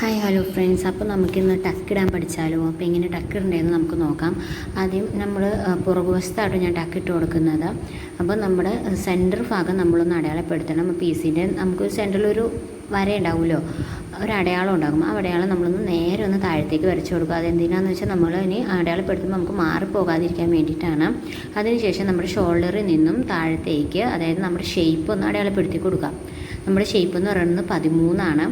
Hi hello friends അപ്പോൾ നമുക്കിന്ന് ടക്ക് ഇടാൻ പഠിച്ചാലോ? അപ്പോൾ എങ്ങനെ ടക്ക് ഇടേണ്ടതെന്ന് നമുക്ക് നോക്കാം. ആദ്യം നമ്മൾ പുറകുവശത്തായിട്ട് ഞാൻ ടക്ക് ഇട്ട് കൊടുക്കുന്നത്. അപ്പോൾ നമ്മുടെ സെന്റർ ഭാഗം നമ്മളൊന്ന് അടയാളപ്പെടുത്തണം. പീസിന്റെ നമുക്ക് സെന്ററിലൊരു വര ഉണ്ടാവുമല്ലോ? ഒരു അടയാളം ഉണ്ടാകും. ആ അടയാളം നമ്മളൊന്ന് നേരെ ഒന്ന് താഴത്തേക്ക് വരച്ചു കൊടുക്കുക. അതെന്തിനാന്ന് വെച്ചാൽ നമ്മൾ ഇനി അടയാളപ്പെടുത്തുമ്പോൾ നമുക്ക് മാറിപ്പോകാതിരിക്കാൻ വേണ്ടിയിട്ടാണ്. അതിനുശേഷം നമ്മുടെ ഷോൾഡറിൽ നിന്നും താഴത്തേക്ക് അതായത് നമ്മുടെ ഷേപ്പ് ഒന്ന് അടയാളപ്പെടുത്തി കൊടുക്കാം നമ്മുടെ ഷേപ്പ് എന്ന് പറയുന്നത് പതിമൂന്നാണ്.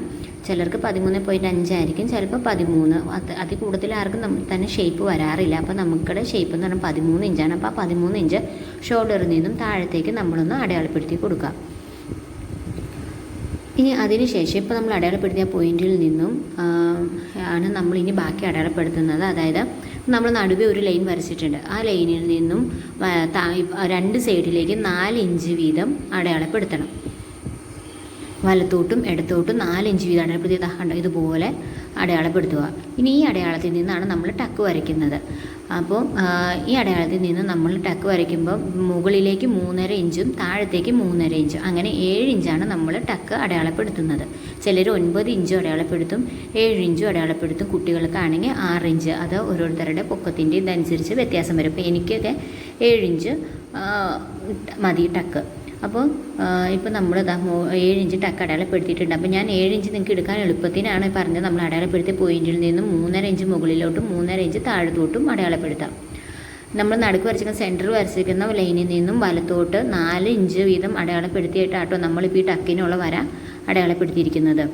ചിലർക്ക് പതിമൂന്ന് പോയിന്റ് അഞ്ചായിരിക്കും ചിലപ്പോൾ പതിമൂന്ന്. അത് അതിൽ കൂടുതൽ ആർക്കും തന്നെ ഷേപ്പ് വരാറില്ല. അപ്പോൾ നമുക്കിടെ ഷേപ്പ് എന്ന് പറഞ്ഞാൽ പതിമൂന്ന് ഇഞ്ചാണ് അപ്പോൾ ആ പതിമൂന്ന് ഇഞ്ച് ഷോൾഡറിൽ നിന്നും താഴത്തേക്ക് നമ്മളൊന്ന് അടയാളപ്പെടുത്തി കൊടുക്കുക. ഇനി അതിനുശേഷം ഇപ്പോൾ നമ്മൾ അടയാളപ്പെടുത്തിയ പോയിന്റിൽ നിന്നും ആണ് നമ്മൾ ഇനി ബാക്കി അടയാളപ്പെടുത്തുന്നത്. അതായത് നമ്മൾ നടുവേ ഒരു ലൈൻ വരച്ചിട്ടുണ്ട്. ആ ലൈനിൽ നിന്നും രണ്ട് സൈഡിലേക്ക് നാല് ഇഞ്ച് വീതം അടയാളപ്പെടുത്തണം. വലത്തോട്ടും ഇടത്തോട്ടും ഇഞ്ച് വീതം അടയാളപ്പെടുത്തി കണ്ടോ ഇതുപോലെ അടയാളപ്പെടുത്തുക. ഇനി ഈ അടയാളത്തിൽ നിന്നാണ് നമ്മൾ ടക്ക് വരയ്ക്കുന്നത്. അപ്പോൾ ഈ അടയാളത്തിൽ നിന്ന് നമ്മൾ ടക്ക് വരയ്ക്കുമ്പോൾ മുകളിലേക്ക് മൂന്നര ഇഞ്ചും താഴത്തേക്ക് മൂന്നര ഇഞ്ചും അങ്ങനെ ഏഴ് ഇഞ്ചാണ് നമ്മൾ ടക്ക് അടയാളപ്പെടുത്തുന്നത്. ചിലർ ഒൻപത് ഇഞ്ചും അടയാളപ്പെടുത്തും ഏഴ് ഇഞ്ചും അടയാളപ്പെടുത്തും കുട്ടികൾക്കാണെങ്കിൽ ആറ് ഇഞ്ച്. അത് ഓരോരുത്തരുടെ പൊക്കത്തിന്റെ ഇതനുസരിച്ച് വ്യത്യാസം വരും. അപ്പോൾ എനിക്കൊക്കെ ഏഴ് ഇഞ്ച് മതി ടക്ക്. അപ്പോൾ ഇപ്പോൾ നമ്മൾ ഏഴ് ഇഞ്ച് ടക്ക് അടയാളപ്പെടുത്തിയിട്ടുണ്ട്. അപ്പോൾ ഞാൻ ഏഴ് ഇഞ്ച് നിങ്ങൾക്ക് എടുക്കാൻ എളുപ്പത്തിനാണ് പറഞ്ഞത്. നമ്മൾ അടയാളപ്പെടുത്തിയ പോയിന്റിൽ നിന്നും മൂന്നര ഇഞ്ച് മുകളിലോട്ടും മൂന്നര ഇഞ്ച് താഴത്തോട്ടും അടയാളപ്പെടുത്താം. നമ്മൾ നടുക്ക് വരച്ചിരിക്കുന്ന സെന്റർ വരച്ചിരിക്കുന്ന ലൈനിൽ നിന്നും വലത്തോട്ട് നാല് ഇഞ്ച് വീതം അടയാളപ്പെടുത്തിയിട്ടാട്ടോ നമ്മളിപ്പോൾ ഈ ടക്കിനുള്ള വര അടയാളപ്പെടുത്തിയിരിക്കുന്നത്.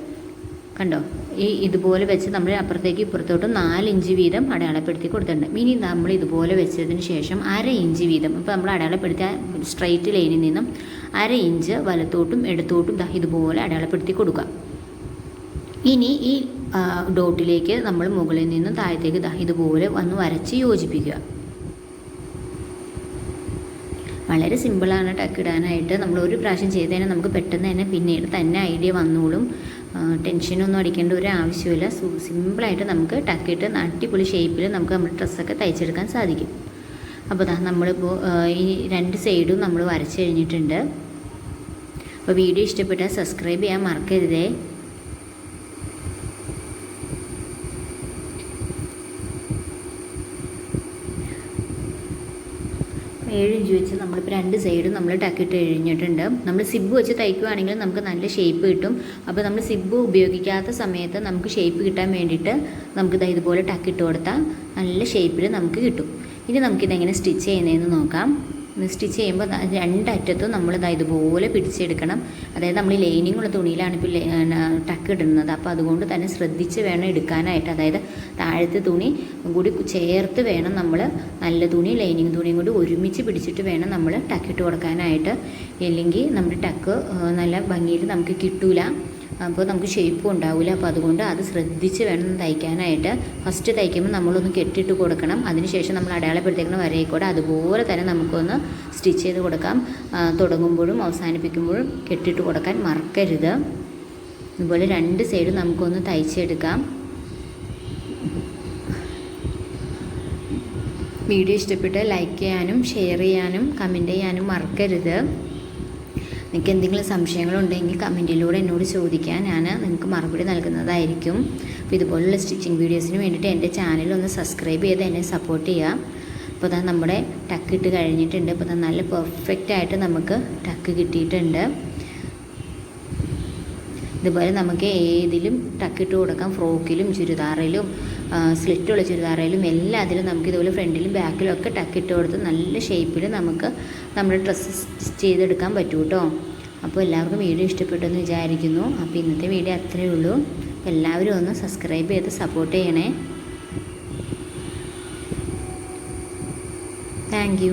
കണ്ടോ? ഈ ഇതുപോലെ വെച്ച് നമ്മൾ അപ്പുറത്തേക്ക് ഇപ്പുറത്തോട്ട് നാല് ഇഞ്ച് വീതം അടയാളപ്പെടുത്തി കൊടുത്തിട്ടുണ്ട്. ഇനി നമ്മൾ ഇതുപോലെ വെച്ചതിന് ശേഷം അര ഇഞ്ച് വീതം. ഇപ്പോൾ നമ്മൾ അടയാളപ്പെടുത്തിയ സ്ട്രൈറ്റ് ലൈനിൽ നിന്നും അര ഇഞ്ച് വലത്തോട്ടും ഇടത്തോട്ടും ഇതുപോലെ അടയാളപ്പെടുത്തി കൊടുക്കുക. ഇനി ഈ ഡോട്ടിലേക്ക് നമ്മൾ മുകളിൽ നിന്നും താഴത്തേക്ക് ഇതുപോലെ വന്ന് വരച്ച് യോജിപ്പിക്കുക. വളരെ സിമ്പിളാണ് ടക്ക് ഇടാനായിട്ട് നമ്മൾ ഒരു പ്രാവശ്യം ചെയ്ത് തന്നെ നമുക്ക് പെട്ടെന്ന് തന്നെ പിന്നീട് തന്നെ ഐഡിയ വന്നോളും. ടെൻഷനൊന്നും അടിക്കേണ്ട ഒരു ആവശ്യമില്ല. സിമ്പിളായിട്ട് നമുക്ക് ടക്കിട്ട് അടിപൊളി ഷേപ്പിൽ നമുക്ക് നമ്മുടെ ഡ്രസ്സൊക്കെ തയ്ച്ചെടുക്കാൻ സാധിക്കും. അപ്പോൾ ദാ നമ്മളിപ്പോൾ ഈ രണ്ട് സൈഡും നമ്മൾ വരച്ച് കഴിഞ്ഞിട്ടുണ്ട്. അപ്പോൾ വീഡിയോ ഇഷ്ടപ്പെട്ടാൽ സബ്സ്ക്രൈബ് ചെയ്യാൻ മറക്കരുതേ. ഏഴ് ഇഞ്ച് വെച്ച് നമ്മളിപ്പോൾ രണ്ട് സൈഡും നമ്മൾ ടക്കിട്ട് കഴിഞ്ഞിട്ടുണ്ട്. നമ്മൾ സിബ് വെച്ച് തയ്ക്കുകയാണെങ്കിൽ നമുക്ക് നല്ല ഷേപ്പ് കിട്ടും. അപ്പോൾ നമ്മൾ സിബ് ഉപയോഗിക്കാത്ത സമയത്ത് നമുക്ക് ഷേപ്പ് കിട്ടാൻ വേണ്ടിയിട്ട് നമുക്ക് ഇതുപോലെ ടക്കിട്ട് കൊടുത്താൽ നല്ല ഷേപ്പിൽ നമുക്ക് കിട്ടും. ഇനി നമുക്കിതെങ്ങനെ സ്റ്റിച്ച് ചെയ്യുന്നതെന്ന് നോക്കാം. സ്റ്റിച്ച് ചെയ്യുമ്പോൾ രണ്ടറ്റത്തും നമ്മൾ ഇതുപോലെ പിടിച്ചെടുക്കണം. അതായത് നമ്മൾ ലൈനിങ് ഉള്ള തുണിയിലാണ് ഇപ്പോൾ ടക്ക് ഇടുന്നത്. അപ്പോൾ അതുകൊണ്ട് തന്നെ ശ്രദ്ധിച്ച് വേണം എടുക്കാനായിട്ട്. അതായത് താഴത്തെ തുണി കൂടി ചേർത്ത് വേണം നമ്മൾ നല്ല തുണി ലൈനിങ് തുണിയും കൂടി ഒരുമിച്ച് പിടിച്ചിട്ട് വേണം നമ്മൾ ടക്കിട്ട് കൊടുക്കാനായിട്ട്. ഇല്ലെങ്കിൽ നമ്മുടെ ടക്ക് നല്ല ഭംഗിയിൽ നമുക്ക് കിട്ടൂല. അപ്പോൾ നമുക്ക് ഷേപ്പും ഉണ്ടാവില്ല അപ്പോൾ അതുകൊണ്ട് അത് ശ്രദ്ധിച്ച് വേണം തയ്ക്കാനായിട്ട്. ഫസ്റ്റ് തയ്ക്കുമ്പോൾ നമ്മളൊന്ന് കെട്ടിയിട്ട് കൊടുക്കണം. അതിനുശേഷം നമ്മൾ അടയാളപ്പെടുത്തേക്കുന്ന വരയിക്കൂടെ അതുപോലെ തന്നെ നമുക്കൊന്ന് സ്റ്റിച്ച് ചെയ്ത് കൊടുക്കാം. തുടങ്ങുമ്പോഴും അവസാനിപ്പിക്കുമ്പോഴും കെട്ടിയിട്ട് കൊടുക്കാൻ മറക്കരുത്. അതുപോലെ രണ്ട് സൈഡും നമുക്കൊന്ന് തയ്ച്ചെടുക്കാം. വീഡിയോ ഇഷ്ടപ്പെട്ട് ലൈക്ക് ചെയ്യാനും ഷെയർ ചെയ്യാനും കമന്റ് ചെയ്യാനും മറക്കരുത്. നിങ്ങൾക്ക് എന്തെങ്കിലും സംശയങ്ങളുണ്ടെങ്കിൽ കമന്റിലൂടെ എന്നോട് ചോദിക്കാൻ ഞാൻ നിങ്ങൾക്ക് മറുപടി നൽകുന്നതായിരിക്കും. അപ്പോൾ ഇതുപോലുള്ള സ്റ്റിച്ചിങ് വീഡിയോസിന് വേണ്ടിയിട്ട് എന്റെ ചാനൽ ഒന്ന് സബ്സ്ക്രൈബ് ചെയ്ത് എന്നെ സപ്പോർട്ട് ചെയ്യുക. അപ്പോൾ അതാ നമ്മുടെ ടക്ക് ഇട്ട് കഴിഞ്ഞിട്ടുണ്ട്. അപ്പോൾ നല്ല പെർഫെക്റ്റ് ആയിട്ട് നമുക്ക് ടക്ക് കിട്ടിയിട്ടുണ്ട്. ഇതുപോലെ നമുക്ക് ഏതിലും ടക്കിട്ട് കൊടുക്കാം. ഫ്രോക്കിലും ചുരിദാറിലും സ്ലിറ്റുള്ള ചുരിദാറിലും എല്ലാത്തിലും നമുക്ക് ഇതുപോലെ ഫ്രണ്ടിലും ബാക്കിലും ഒക്കെ ടക്കിട്ട് കൊടുത്ത് നല്ല ഷേപ്പിൽ നമുക്ക് നമ്മുടെ ഡ്രസ്സ് സ്റ്റിച്ച് ചെയ്തെടുക്കാൻ പറ്റും കേട്ടോ അപ്പോൾ എല്ലാവർക്കും വീഡിയോ ഇഷ്ടപ്പെട്ടെന്ന് വിചാരിക്കുന്നു. അപ്പോൾ ഇന്നത്തെ വീഡിയോ അത്രയേ ഉള്ളൂ. എല്ലാവരും ഒന്ന് സബ്സ്ക്രൈബ് ചെയ്ത് സപ്പോർട്ട് ചെയ്യണേ. താങ്ക്